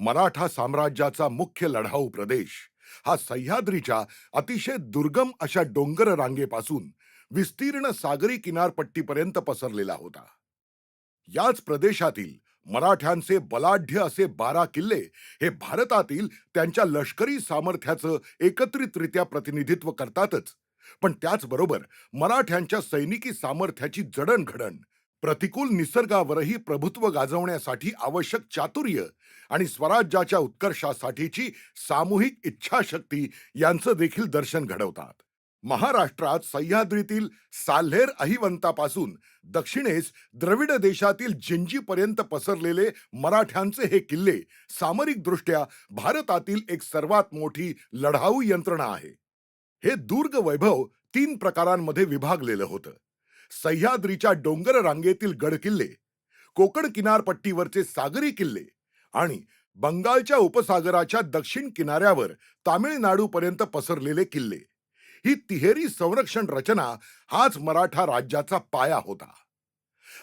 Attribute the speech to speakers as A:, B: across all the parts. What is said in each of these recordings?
A: मराठा साम्राज्याचा मुख्य लढाऊ प्रदेश. हा सह्याद्रीच्या अतिशय दुर्गम अशा डोंगर रांगेपासून विस्तीर्ण सागरी किनारपट्टीपर्यंत पसरलेला होता. याच प्रदेशातील मराठ्यांचे बलाढ्य असे बारा किल्ले हे भारतातील त्यांच्या लष्करी सामर्थ्याचं एकत्रितरित्या प्रतिनिधित्व करतातच. पण त्याचबरोबर मराठ्यांच्या सैनिकी सामर्थ्याची जडणघडण प्रतिकूल निसर्गावरही प्रभुत्व गाजवण्यासाठी आवश्यक चातुर्य आणि स्वराज्याच्या उत्कर्षासाठीची सामूहिक इच्छाशक्ती यांचं देखील दर्शन घडवतात. महाराष्ट्रात सह्याद्रीतील साल्हेर अहिवंतापासून दक्षिणेस द्रविड देशातील जिंजीपर्यंत पसरलेले मराठ्यांचे हे किल्ले सामरिकदृष्ट्या भारतातील एक सर्वात मोठी लढाऊ यंत्रणा आहे. हे दुर्ग वैभव तीन प्रकारांमध्ये विभागलेलं होतं. सह्याद्रीच्या डोंगर रांगेतील गडकिल्ले कोकण किनारपट्टीवरचे सागरी किल्ले आणि बंगालच्या उपसागराच्या दक्षिण किनाऱ्यावर तामिळनाडूपर्यंत पसरलेले किल्ले. ही तिहेरी संरक्षण रचना हाच मराठा राज्याचा पाया होता.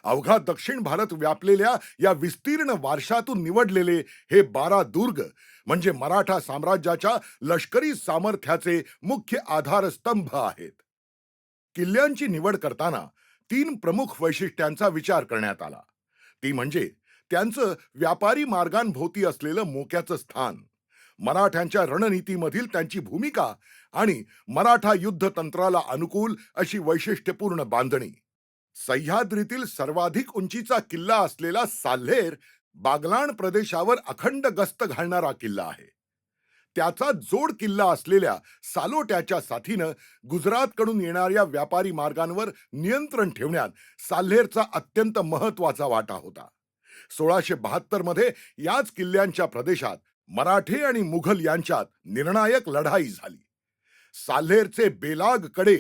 A: अवघा दक्षिण भारत व्यापलेल्या या विस्तीर्ण वारशातून निवडलेले हे बारा दुर्ग म्हणजे मराठा साम्राज्याच्या लष्करी सामर्थ्याचे मुख्य आधारस्तंभ आहेत. किल्ल्यांची निवड करताना तीन प्रमुख वैशिष्ट्यांचा विचार करण्यात आला. ती म्हणजे त्यांचं व्यापारी मार्गांभोवती असलेलं मोक्याचं स्थान मराठ्यांच्या रणनीतीमधील त्यांची भूमिका आणि मराठा युद्ध तंत्राला अनुकूल अशी वैशिष्ट्यपूर्ण बांधणी. सह्याद्रीतील सर्वाधिक उंचीचा किल्ला असलेला साल्हेर बागलाण प्रदेशावर अखंड गस्त घालणारा किल्ला आहे. त्याचा जोड किल्ला असलेल्या सालोट्याच्या साथीनं गुजरातकडून येणाऱ्या व्यापारी मार्गांवर नियंत्रण ठेवण्यात साल्हेरचा अत्यंत महत्त्वाचा वाटा होता. सोळाशे बहात्तरमध्ये याच किल्ल्यांच्या प्रदेशात मराठे आणि मुघल यांच्यात निर्णायक लढाई झाली. साल्हेरचे बेलागकडे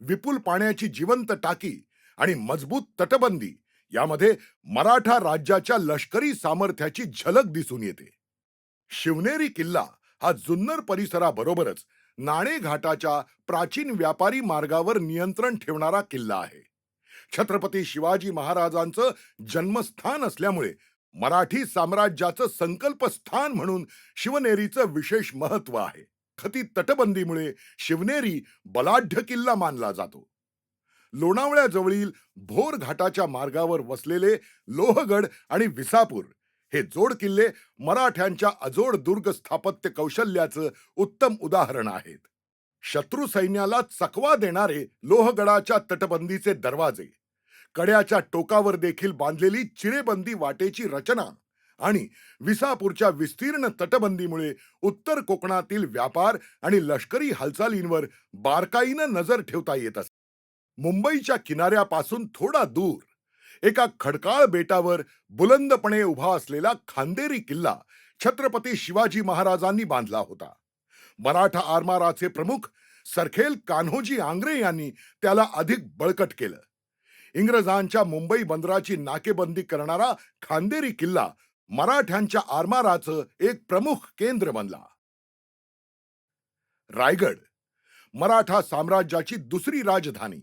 A: विपुल पाण्याची जिवंत टाकी आणि मजबूत तटबंदी यामध्ये मराठा राज्याच्या लष्करी सामर्थ्याची झलक दिसून येते. शिवनेरी किल्ला हा जुन्नर परिसराबरोबरच नाणे घाटाच्या प्राचीन व्यापारी मार्गावर नियंत्रण ठेवणारा किल्ला आहे. छत्रपती शिवाजी महाराजांचं जन्मस्थान असल्यामुळे मराठी साम्राज्याचं संकल्पस्थान म्हणून शिवनेरीचं विशेष महत्त्व आहे. खती तटबंदीमुळे शिवनेरी बलाढ्य किल्ला मानला जातो. लोणावळ्याजवळील भोर घाटाच्या मार्गावर वसलेले लोहगड आणि विसापूर हे जोड किल्ले मराठ्यांच्या अजोड दुर्ग स्थापत्य कौशल्याचं उत्तम उदाहरण आहेत. शत्रू सैन्याला चकवा देणारे लोहगडाच्या तटबंदीचे दरवाजे कड्याच्या टोकावर देखील बांधलेली चिरेबंदी वाटेची रचना आणि विसापूरच्या विस्तीर्ण तटबंदीमुळे उत्तर कोकणातील व्यापार आणि लष्करी हालचालींवर बारकाईनं नजर ठेवता येत असे. मुंबईच्या किनाऱ्यापासून थोडा दूर एका खडकाळ बेटावर बुलंदपणे उभा असलेला खांदेरी किल्ला छत्रपती शिवाजी महाराजांनी बांधला होता. मराठा आरमाराचे प्रमुख सरखेल कान्होजी आंग्रे यांनी त्याला अधिक बळकट केलं. इंग्रजांच्या मुंबई बंदराची नाकेबंदी करणारा खांदेरी किल्ला मराठ्यांच्या आरमाराचं एक प्रमुख केंद्र बनला. रायगड मराठा साम्राज्याची दुसरी राजधानी.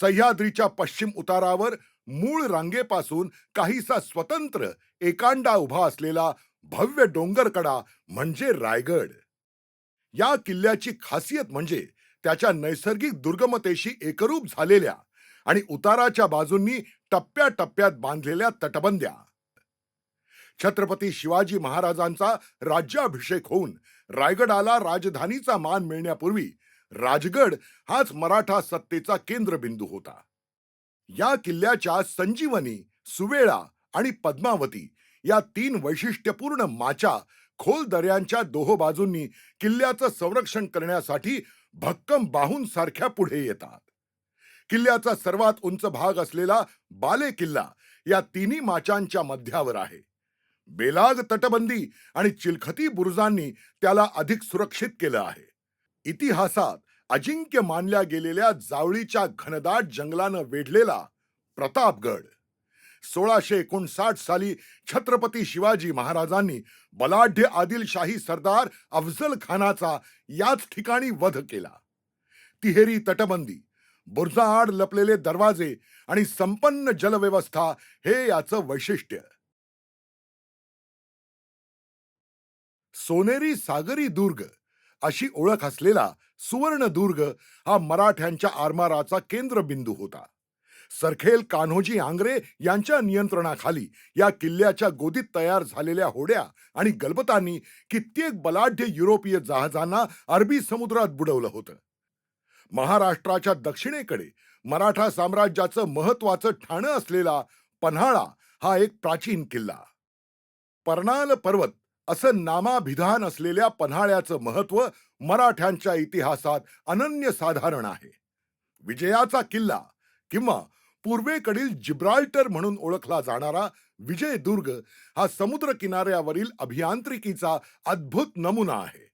A: सह्याद्रीच्या पश्चिम उतारावर मूळ रांगेपासून काहीसा स्वतंत्र एकांडा उभा असलेला भव्य डोंगरकडा म्हणजे रायगड. या किल्ल्याची खासियत म्हणजे त्याच्या नैसर्गिक दुर्गमतेशी एकरूप झालेल्या आणि उताराच्या बाजूंनी टप्प्याटप्प्यात बांधलेल्या तटबंद्या. छत्रपती शिवाजी महाराजांचा राज्याभिषेक होऊन रायगडाला राजधानीचा मान मिळण्यापूर्वी राजगड हाच मराठा सत्तेचा केंद्रबिंदू होता. या किल्ल्याच्या संजीवनी सुवेळा आणि पद्मावती या तीन वैशिष्ट्यपूर्ण माचा खोल दऱ्यांच्या दोहो बाजूंनी किल्ल्याचं संरक्षण करण्यासाठी भक्कम बाहूंसारख्या पुढे येतात. किल्ल्याचा सर्वात उंच भाग असलेला बाले किल्ला या तिन्ही माचांच्या मध्यावर आहे. बेलाग तटबंदी आणि चिलखती बुरुजांनी त्याला अधिक सुरक्षित केलं आहे. इतिहासात अजिंक्य मानल्या गेलेल्या जावळीच्या घनदाट जंगलानं वेढलेला प्रतापगड. सोळाशे एकोणसाठ साली छत्रपती शिवाजी महाराजांनी बलाढ्य आदिलशाही सरदार अफजल खानाचा याच ठिकाणी वध केला. तिहेरी तटबंदी बुरजाआड लपलेले दरवाजे आणि संपन्न जलव्यवस्था हे याचं वैशिष्ट्य. सोनेरी सागरी दुर्ग अशी ओळख असलेला सुवर्णदुर्ग हा मराठ्यांच्या आरमाराचा केंद्रबिंदू होता. सरखेल कान्होजी आंग्रे यांच्या नियंत्रणाखाली या किल्ल्याच्या गोदीत तयार झालेल्या होड्या आणि गलबतांनी कित्येक बलाढ्य युरोपीय जहाजांना अरबी समुद्रात बुडवलं होतं. महाराष्ट्राच्या दक्षिणेकडे मराठा साम्राज्याचं महत्वाचं ठाणं असलेला पन्हाळा हा एक प्राचीन किल्ला. पर्नाल पर्वत असं नामाभिधान असलेल्या पन्हाळ्याचं महत्त्व मराठ्यांच्या इतिहासात अनन्य साधारण आहे. विजयाचा किल्ला किंवा पूर्वेकडील जिब्राल्टर म्हणून ओळखला जाणारा विजयदुर्ग हा समुद्र किनाऱ्यावरील अभियांत्रिकीचा अद्भुत नमुना आहे.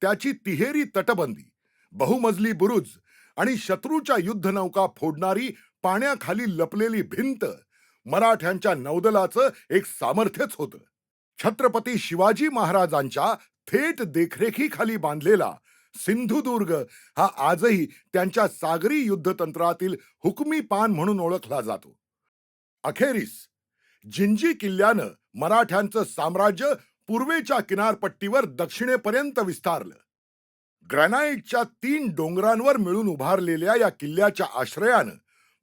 A: त्याची तिहेरी तटबंदी बहुमजली बुरुज आणि शत्रूच्या युद्धनौका फोडणारी पाण्याखाली लपलेली भिंत मराठ्यांच्या नौदलाचं एक सामर्थ्यच होतं. छत्रपती शिवाजी महाराजांच्या थेट देखरेखीखाली बांधलेला सिंधुदुर्ग हा आजही त्यांच्या सागरी युद्धतंत्रातील हुकमी पान म्हणून ओळखला जातो. अखेरीस जिंजी किल्ल्यानं मराठ्यांचं साम्राज्य पूर्वेच्या किनारपट्टीवर दक्षिणेपर्यंत विस्तारलं. ग्रॅनाइटच्या तीन डोंगरांवर मिळून उभारलेल्या या किल्ल्याच्या आश्रयानं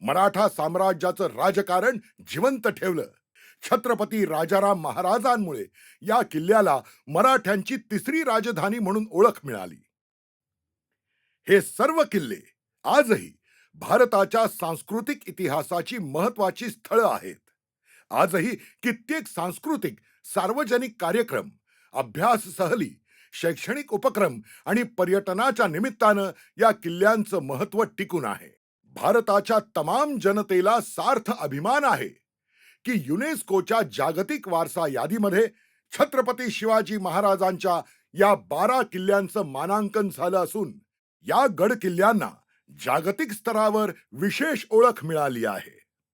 A: मराठा साम्राज्याचं राजकारण जिवंत ठेवलं. छत्रपती राजाराम महाराजांमुळे या किल्ल्याला मराठ्यांची तिसरी राजधानी म्हणून ओळख मिळाली. हे सर्व किल्ले आजही भारताच्या सांस्कृतिक इतिहासाची महत्वाची स्थळं आहेत. आजही कित्येक सांस्कृतिक सार्वजनिक कार्यक्रम अभ्यास सहली शैक्षणिक उपक्रम आणि पर्यटनाच्या निमित्तानं या किल्ल्यांचं महत्त्व टिकून आहे. भारताच्या तमाम जनतेला सार्थ अभिमान आहे. की युनेस्कोच्या जागतिक वारसा यादीमध्ये छत्रपती शिवाजी महाराजांच्या या बारा किल्ल्यांचं मानांकन झालं असून या गड किल्ल्यांना जागतिक स्तरावर विशेष ओळख मिळाली आहे.